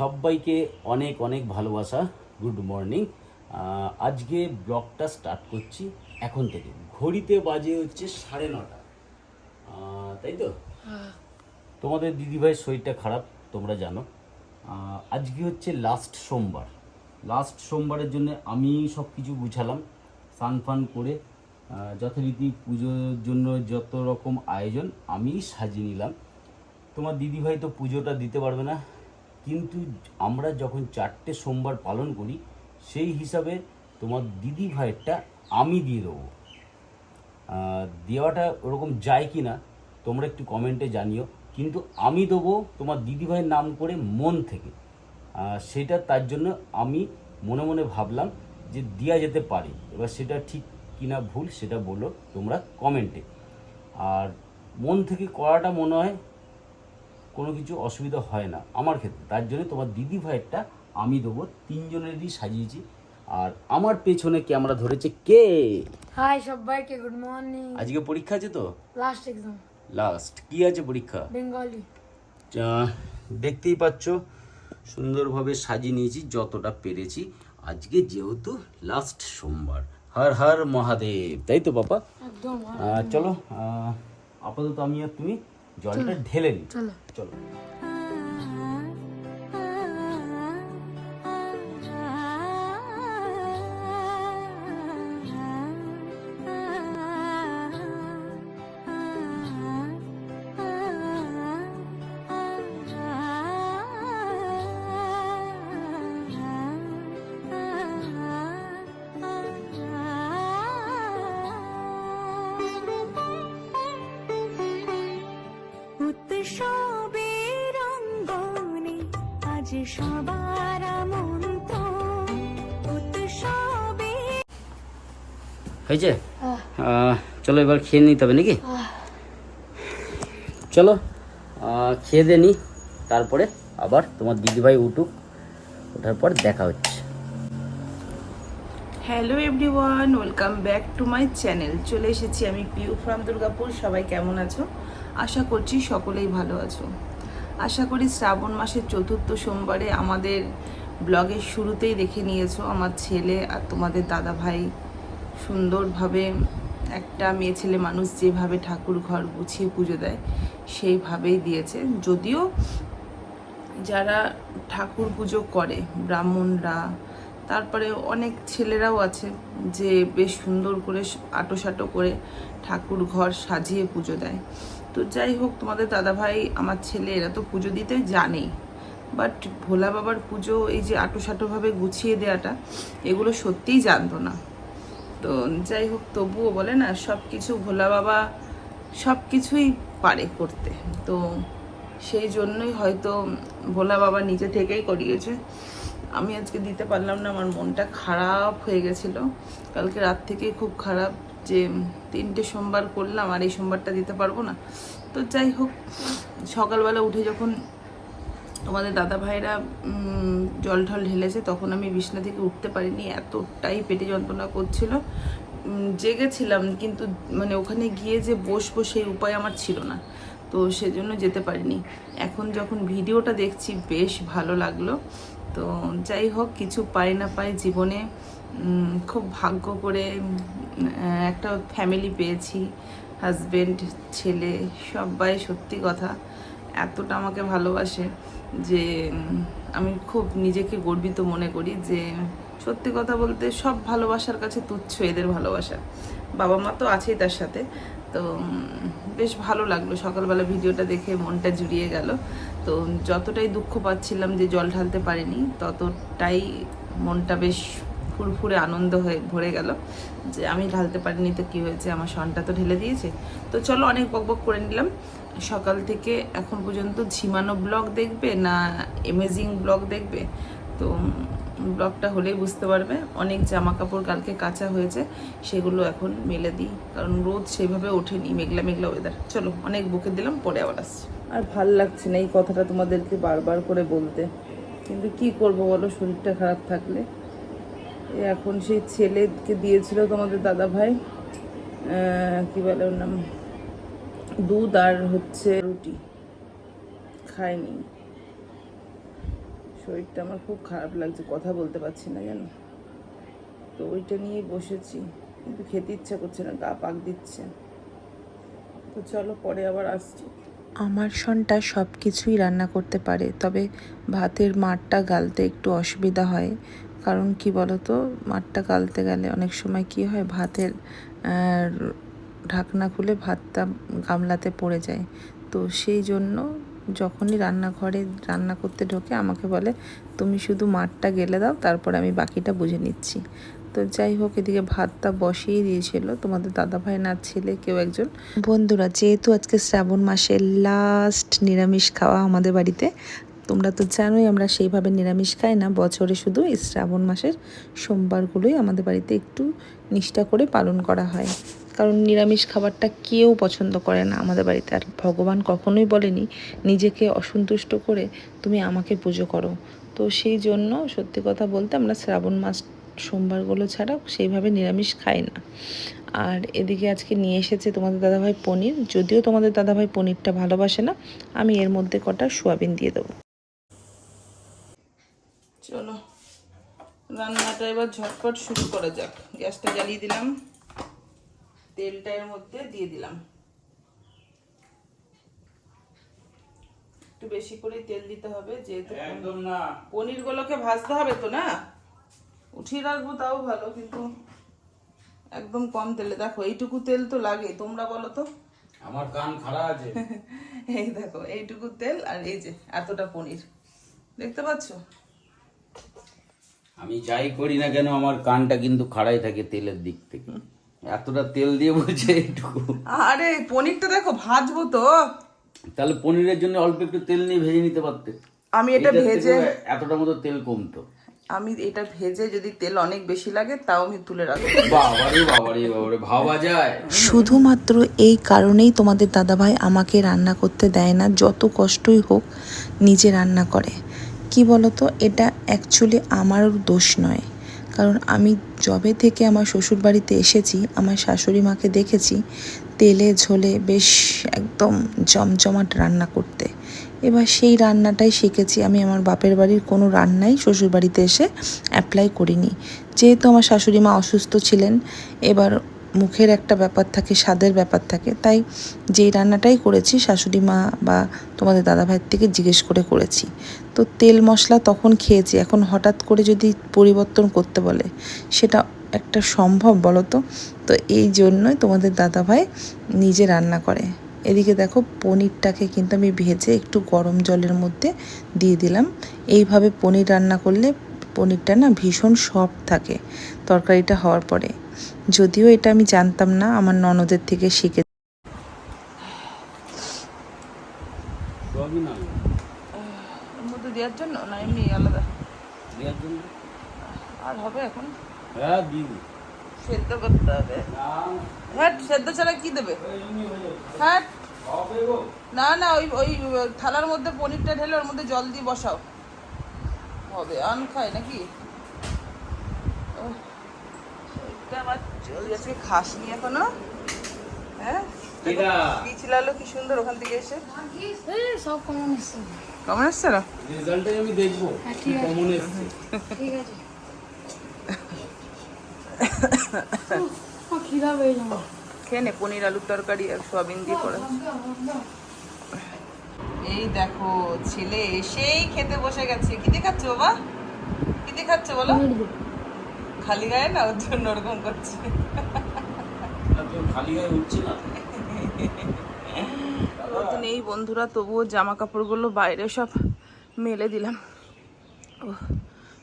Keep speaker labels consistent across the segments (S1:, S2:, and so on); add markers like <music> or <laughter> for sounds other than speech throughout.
S1: সবাইকে অনেক অনেক ভালোবাসা। Good morning. আজকে ব্লগটা স্টার্ট করছি এখন থেকে। ঘড়িতে বাজে হচ্ছে সাড়ে নটা। তাই তো? তোমাদের দিদিভাইয়ের শরীরটা খারাপ তোমরা জানো। আজকে হচ্ছে লাস্ট সোমবার। লাস্ট সোমবারের জন্য আমি সব কিছু গুছালাম স্নান ফান করে যথারীতি পুজোর জন্য যত রকম আয়োজন আমি সাজিয়ে নিলাম। তোমার দিদিভাই তো পুজোটা দিতে পারবে না। কিন্তু আমরা যখন চারটে সোমবার পালন করি, সেই হিসাবে তোমার দিদি ভাইয়েরটা আমি দিয়ে দেবো। দেওয়াটা ওরকম যায় কি না, তোমরা একটু কমেন্টে জানিও। কিন্তু আমি দেবো তোমার দিদিভাইয়ের নাম করে মন থেকে। সেটা তার জন্য আমি মনে মনে ভাবলাম যে দেওয়া যেতে পারে। এবার সেটা ঠিক কিনা ভুল, সেটা বলো তোমরা কমেন্টে। আর মন থেকে করাটা মনে হয় কোনো কিছু অসুবিধা হয় না আমার ক্ষেত্রে। তার জন্য তোমার দিদি ভাইয়েরটা আমি দেবো তিনজনেরই সাজিয়েছি। আর আমার পেছনে ক্যামেরা ধরেছে কে?
S2: হাই সবাইকে গুড মর্নিং।
S1: আজকে পরীক্ষা আছে তো?
S2: লাস্ট এক্সাম
S1: লাস্ট কি আছে পরীক্ষা?
S2: বেঙ্গলি
S1: দেখতেই পাচ্ছ সুন্দরভাবে সাজিয়ে নিয়েছি যতটা পেরেছি। আজকে যেহেতু লাস্ট সোমবার। হর হর মহাদেব তাই তো বাবা?
S2: একদম
S1: চলো আহ, আপাতত আমি আর তুমি জলটা ঢেলে নিই
S2: চলো।
S1: হয়েছে? চলো এবার খেয়ে নিতে হবে নাকি? চলো খেয়ে দে নি। তারপরে আবার তোমার দিদিভাই উঠুক ওঠার পর দেখা হচ্ছে।
S3: Hello everyone welcome back to my channel চলে এসেছি আমি পিউ ফ্রম দুর্গাপুর সবাই কেমন আছো? আশা করছি সকলেই ভালো আছো। আশা করি শ্রাবণ মাসের চতুর্থ সোমবারে আমাদের ব্লগের শুরুতেই দেখে নিয়েছো আমার ছেলে আর তোমাদের দাদা ভাই সুন্দরভাবে একটা মেয়ে ছেলে মানুষ যেভাবে ঠাকুর ঘর গুছিয়ে পুজো দেয়, সেইভাবেই দিয়েছে। যদিও যারা ঠাকুর পুজো করে, ব্রাহ্মণরা, তারপরে অনেক ছেলেরাও আছে যে বেশ সুন্দর করে আটোসাটো করে ঠাকুর ঘর সাজিয়ে পুজো দেয়। তো যাই হোক, তোমাদের দাদাভাই, আমার ছেলে, এরা তো পুজো দিতে জানেই। বাট ভোলা বাবার পুজো এই যে আটোসাটোভাবে গুছিয়ে দেওয়াটা, এগুলো সত্যিই জানতো না। তো যাই হোক, তবুও বলে না সব কিছু ভোলা বাবা সব কিছুই পারে করতে। তো সেই জন্যই হয়তো ভোলা বাবা নিজে থেকেই করিয়েছে। আমি আজকে দিতে পারলাম না, আমার মনটা খারাপ হয়ে গেছিল। কালকে রাত থেকেই খুব খারাপ। যে তিনটে সোমবার করলাম আর এই সোমবারটা দিতে পারব না। তো যাই হোক, সকালবেলা উঠে যখন তোমাদের দাদা ভাইরা জল ঢল ঢেলেছে, তখন আমি বিছনা থেকে উঠতে পারিনি, এতটাই পেটে যন্ত্রণা করছিল। জেগেছিলাম কিন্তু মানে ওখানে গিয়ে যে বসবো সেই উপায় আমার ছিল না। তো সেজন্য যেতে পারিনি। এখন যখন ভিডিওটা দেখছি, বেশ ভালো লাগল। তো যাই হোক, কিছু পাই না পাই জীবনে খুব ভাগ্য করে একটা ফ্যামিলি পেয়েছি হাজব্যান্ড ছেলে, সবাই সত্যি কথা এতটা আমাকে ভালোবাসে যে আমি খুব নিজেকে গর্বিত মনে করি যে, সত্যি কথা বলতে সব ভালোবাসার কাছে তুচ্ছ এদের ভালোবাসা। বাবা মা তো আছেই তার সাথে। তো বেশ ভালো লাগল। সকালবেলা ভিডিওটা দেখে মনটা জুড়িয়ে গেল। তো, যতটাই দুঃখ পাচ্ছিলাম যে জল ঢালতে পারিনি, ততটাই মনটা বেশ ফুরফুরে আনন্দ হয়ে ভরে গেল যে আমি ঢালতে পারিনি তো কী হয়েছে? আমার সনটা তো ঢেলে দিয়েছে। তো চলো অনেক বকবক করে নিলাম। সকাল থেকে এখন পর্যন্ত ঝিমানো ব্লগ দেখবে না এমেজিং ব্লগ দেখবে? তো ব্লগটা হলেই বুঝতে পারবে। অনেক জামা কাপড় কালকে কাঁচা হয়েছে, সেগুলো এখন মেলে দিই। কারণ রোদ সেইভাবে ওঠেনি, মেঘলা মেঘলা ওয়েদার চলো অনেক বুকে দিলাম, পরে আবার আসছি। আর ভালো লাগছে না এই কথাটা তোমাদেরকে বারবার করে বলতে। কিন্তু কি করব বলো? শরীরটা খারাপ থাকলে। এখন সেই ছেলেকে দিয়েছিল তোমাদের দাদা ভাই কি বলে ওর নাম? দুধ আর হচ্ছে রুটি। খায়নি। শরীরটা আমার খুব খারাপ লাগছে, কথা বলতে পারছি না জানো? তো ওইটা নিয়ে বসেছি, কিন্তু খেতে ইচ্ছা করছে না, গা পাক দিচ্ছে। তো চলো পরে আবার আসছি।
S4: আমার সনটা সব কিছুই রান্না করতে পারে, তবে ভাতের মাঠটা গালতে একটু অসুবিধা হয়। কারণ কি বলতো, মাঠটা গালতে গেলে অনেক সময় কি হয়, ভাতের ঢাকনা খুলে ভাতটা গামলাতে পড়ে যায়। তো সেই জন্য যখনই রান্নাঘরে রান্না করতে ঢোকে, আমাকে বলে, তুমি শুধু মাঠটা গেলে দাও, তারপর আমি বাকিটা বুঝে নিচ্ছি। তো যাই হোক, এদিকে ভাতটা বসিয়ে দিয়েছিল। তোমাদের দাদা ভাই না, ছেলে, কেউ একজন। বন্ধুরা, যেহেতু আজকে শ্রাবণ মাসের লাস্ট নিরামিষ খাওয়া আমাদের বাড়িতে তোমরা তো জানোই আমরা সেইভাবে নিরামিষ খাই না। বছরে শুধু এই শ্রাবণ মাসের সোমবারগুলোই আমাদের বাড়িতে একটু নিষ্ঠা করে পালন করা হয়। কারণ নিরামিষ খাবারটা কেউ পছন্দ করে না আমাদের বাড়িতে। আর ভগবান কখনোই বলেনি, নিজেকে অসন্তুষ্ট করে তুমি আমাকে পুজো করো। তো সেই জন্য সত্যি কথা বলতে আমরা শ্রাবণ মাস সোমবারগুলো ছাড়া সেইভাবে নিরামিষ খাই না। আর এদিকে আজকে নিয়ে এসেছে তোমাদের দাদাভাই পনির। যদিও তোমাদের দাদাভাই পনিরটা ভালোবাসে না, আমি এর মধ্যে কটা সোয়াবিন দিয়ে দেবো।
S3: চলো রান্নাটা এবার ঝটপট শুরু করা যাক। গ্যাসটা জ্বালিয়ে দিলাম তেলটা এর মধ্যে দিয়ে দিলাম। একটু বেশি করে তেল দিতে হবে যেহেতু
S1: একদম না।
S3: পনির গুলোকে ভাজতে হবে তো না? উঠিয়ে রাখব তাও ভালো কিন্তু একদম কম তেলে। দেখো এইটুকু তেল তো লাগে তোমরা বলো তো?
S1: আমার কান খারাপ আছে। <laughs>
S3: এই দেখো এইটুকু তেল আর এই যে এতটা পনির। দেখতে পাচ্ছো?
S1: আমি যাই করি না কেন আমার কানটা কিন্তু খাড়াই থাকে তেলের দিক থেকে। এতটা তেল দিয়ে বলছে এইটুকু।
S3: আরে পনিরটা দেখো ভাজবো তো।
S1: তাহলে পনিরের জন্য অল্প একটু তেল নিয়ে ভেজে নিতে পারতে।
S3: আমি এটা ভেজে
S1: এতটা মতো তেল কমতো।
S3: আমি এটা ভেজে যদি তেল অনেক বেশি লাগে তাও আমি তুলে রাখব।
S1: বাবারে বাবারে বাবারে ভাবা যায়।
S4: শুধুমাত্র এই কারণেই তোমাদের দাদাভাই আমাকে রান্না করতে দেয় না যত কষ্টই হোক নিজে রান্না করে। কি বলতো? এটা অ্যাকচুয়ালি আমারও দোষ নয়। কারণ আমি জবে থেকে আমার শ্বশুর বাড়িতে এসেছি, আমার শাশুড়ি মাকে দেখেছি, তেলে ঝোলে বেশ একদম জমজমাট রান্না করতে। এবার সেই রান্নাটাই শিখেছি। আমি আমার বাপের বাড়ির কোনো রান্নাই শ্বশুর বাড়িতে এসে অ্যাপ্লাই করিনি। যেহেতু আমার শাশুড়ি মা অসুস্থ ছিলেন, এবার মুখের একটা ব্যাপার থাকে, স্বাদের ব্যাপার থাকে। তাই যেই রান্নাটাই করেছি, শাশুড়ি মা বা তোমাদের দাদা ভাইয়ের থেকে জিজ্ঞেস করে করেছি। তো তেল মশলা তখন খেয়েছি। এখন হঠাৎ করে যদি পরিবর্তন করতে বলে, সেটা একটা সম্ভব বলো তো তো এই জন্যই তোমাদের দাদা ভাই নিজে রান্না করে। এদিকে দেখো, পনিরটাকে কিন্তু আমি ভেজে একটু গরম জলের মধ্যে দিয়ে দিলাম। এইভাবে পনির রান্না করলে পনিরটা না ভীষণ সফট থাকে তরকারিটা হওয়ার পরে। যদিও এটা আমি জানতাম না আমার ননদের থেকে শিখে
S3: দেওয়ার জন্য? না এমনি আলাদা।
S1: দেওয়ার জন্য?
S3: আর হবে এখন?
S1: হ্যাঁ
S3: সেদ্ধ করতে হবে। হ্যাঁ সেদ্ধ ছাড়া কি দেবে? হ্যাঁ না না ওই ওই থালার মধ্যে পনিরটা ঢেলে ওর মধ্যে জল দিয়ে বসাও। হবে আন খায় নাকি? আমার খাসনি এখনও। হ্যাঁ? পিছলালো কি সুন্দর ওখান থেকে এসে।
S2: সব কমন এসছে।
S3: কেমন এসছে না?
S1: রেজাল্টটাই আমি দেখব
S2: হ্যাঁ,
S1: কমন এসছে।
S2: ঠিক আছে। খিদা পেয়ে যাব
S3: খেয়ে নে পনির আলুর তরকারি আর সোয়াবিন দিয়ে করা। এই দেখো ছেলে এসেই খেতে বসে গেছে। কি দেখাচ্ছ বাবা? কি দেখাচ্ছ বলো? খালি গায়ে না? ওর জন্য ওরকম করছে।
S1: খালি গায়ে উঠছে না?
S3: তো নেই বন্ধুরা তবুও জামা কাপড়গুলো বাইরে সব মেলে দিলাম। ও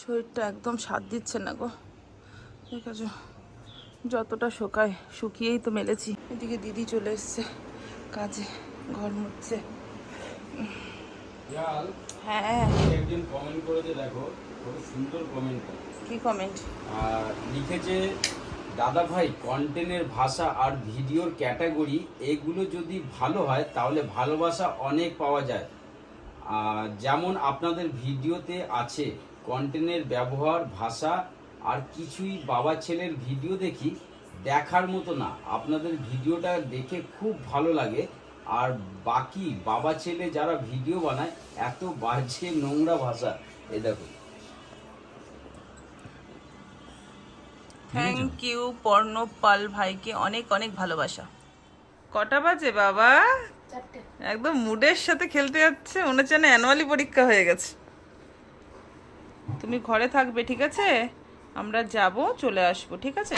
S3: শরীরটা একদম সাথ দিচ্ছে না গো। ঠিক আছে যতটা শোকায় শুকিয়েই তো মেলেছি। এদিকে দিদি চলে এসছে কাজে ঘর মুছছে। হ্যাঁ।
S1: একজন কমেন্ট করেছে দেখো। সুন্দর কমেন্ট
S3: কি কমেন্ট
S1: আর লিখেছে দাদা ভাই কন্টেন্টের ভাষা আর ভিডিওর ক্যাটাগরি এগুলো যদি ভালো হয় তাহলে ভালোবাসা অনেক পাওয়া যায়। আর যেমন আপনাদের ভিডিওতে আছে কন্টেন্টের ব্যবহার ভাষা আর কিছুই বাবা ছেলের ভিডিও দেখি দেখার মতো না। আপনাদের ভিডিওটা দেখে খুব ভালো লাগে। আর বাকি বাবা ছেলে যারা ভিডিও বানায় এত বাজে নোংরা ভাষা। এই দেখো
S3: থ্যাংক ইউ পর্ণপাল ভাইকে অনেক অনেক ভালোবাসা। কটা বাজে বাবা? একদম মুডের সাথে খেলতে যাচ্ছে মনে হচ্ছে না অ্যানুয়ালি পরীক্ষা হয়ে গেছে। তুমি ঘরে থাকবে ঠিক আছে? আমরা যাব চলে আসব ঠিক আছে?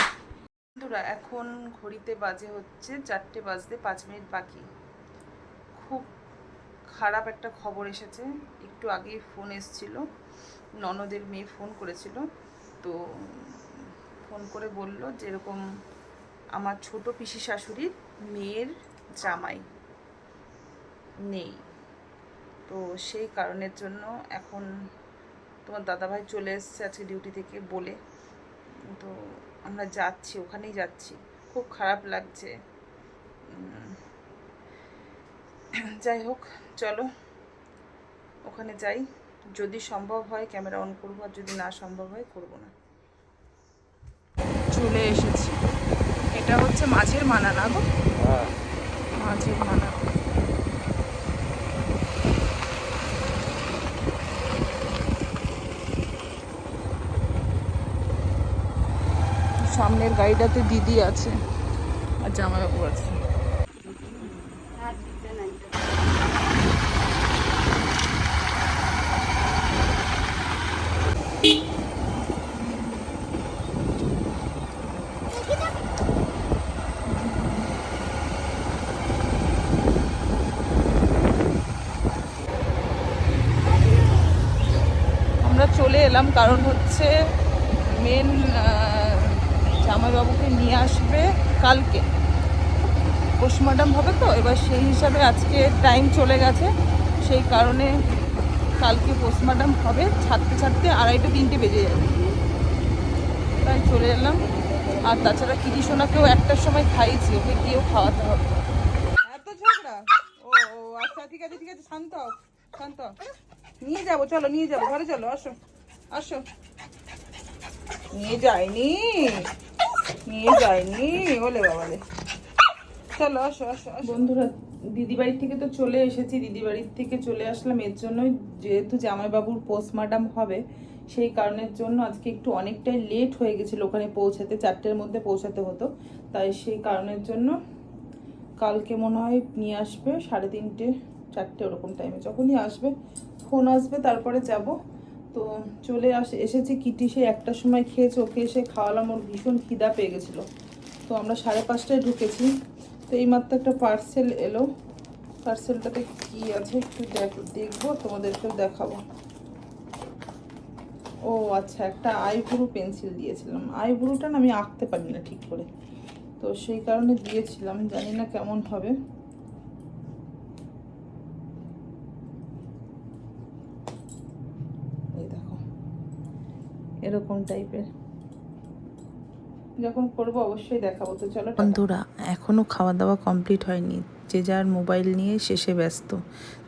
S3: বন্ধুরা এখন ঘড়িতে বাজে হচ্ছে চারটে বাজতে পাঁচ মিনিট বাকি। খুব খারাপ একটা খবর এসেছে। একটু আগেই ফোন এসেছিল। ননদের মেয়ে ফোন করেছিল। তো ফোন করে বলল যেরকম আমার ছোট পিসি শাশুড়ির মেয়ের জামাই নেই। তো সেই কারণের জন্য এখন তোমার দাদাভাই চলে এসছে আজকে ডিউটি থেকে বলে। তো আমরা যাচ্ছি, ওখানেই যাচ্ছি। খুব খারাপ লাগছে। যাই হোক, চলো, ওখানে যাই। যদি সম্ভব হয়, ক্যামেরা অন করব, আর যদি না সম্ভব হয়, করব না। চলে এসেছি। এটা হচ্ছে মাঝের মানা না গো? মাঝের মানা। সামনের গাড়িটাতে দিদি আছে। আর জামাইবাবু আছে আমরা চলে এলাম, কারণ হচ্ছে মেন জামাইবাবুকে নিয়ে আসবে কালকে। পোস্টমর্টম হবে তো, এবার সেই হিসাবে আজকে টাইম চলে গেছে। সেই কারণে কালকে পোস্টমর্টম হবে, ছাড়তে ছাড়তে আড়াইটা তিনটে বেজে যাবে। তাই চলে এলাম। আর তাছাড়া কিটি সোনাকেও একটার সময় খাইয়েছি, ওকে গিয়েও খাওয়াতে হবে। এত ও আচ্ছা ঠিক আছে ঠিক আছে, শান্ত শান্ত নিয়ে যাব, চলো, নিয়ে যাব, ঘরে চলো, আসো। আসো। নিয়ে যায়নি নিয়ে যায়নি ওলে বাবালে চলো, আসো আসো বন্ধুরা দিদি বাড়ির থেকে তো চলে এসেছি। দিদি বাড়ির থেকে চলে আসলাম। এর জন্যই যেহেতু জামাইবাবুর পোস্টমার্টাম হবে, সেই কারণের জন্য আজকে একটু অনেকটাই লেট হয়ে গেছিল। ওখানে পৌঁছাতে, চারটের মধ্যে পৌঁছাতে হতো। তাই সেই কারণের জন্য কালকে মনে হয় নিয়ে আসবে সাড়ে তিনটে, চারটে ওরকম টাইমে যখনই আসবে ফোন আসবে, তারপরে যাব। তো চলে আসে, এসেছি কিটি, সে একটার সময় খেয়েছে, ওকে এসে খাওয়ালাম, ওর ভীষণ খিদা পেয়ে গেছিল। তো আমরা সাড়ে পাঁচটায় ঢুকেছি। তো এইমাত্র একটা পার্সেল এলো। পার্সেলটাতে কি আছে একটু দেখ, দেখব, তোমাদেরকেও দেখাবো। ও আচ্ছা একটা আইব্রু পেন্সিল দিয়েছিলাম। আইব্রুটা না আমি আঁকতে পারি না ঠিক করে। তো সেই কারণে দিয়েছিলাম, জানি না কেমন হবে এই দেখো এরকম টাইপের যখন করব অবশ্যই দেখাবো তো চলো
S4: বন্ধুরা এখনও খাওয়া দাওয়া কমপ্লিট হয়নি। যে যার মোবাইল নিয়ে শেষে ব্যস্ত।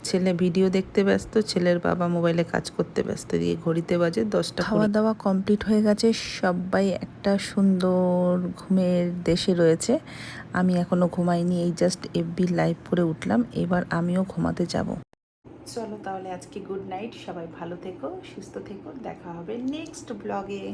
S4: ছেলে ভিডিও দেখতে ব্যস্ত ছেলের বাবা মোবাইলে কাজ করতে ব্যস্ত। দিয়ে ঘড়িতে বাজে দশটা খাওয়া দাওয়া কমপ্লিট হয়ে গেছে। সবাই একটা সুন্দর ঘুমের দেশে রয়েছে। আমি এখনও ঘুমাইনি এই জাস্ট এফবি লাইভ করে উঠলাম। এবার আমিও ঘুমাতে যাব।
S3: চলো তাহলে আজকে গুড নাইট সবাই ভালো থেকো সুস্থ থেকো দেখা হবে নেক্সট ব্লগে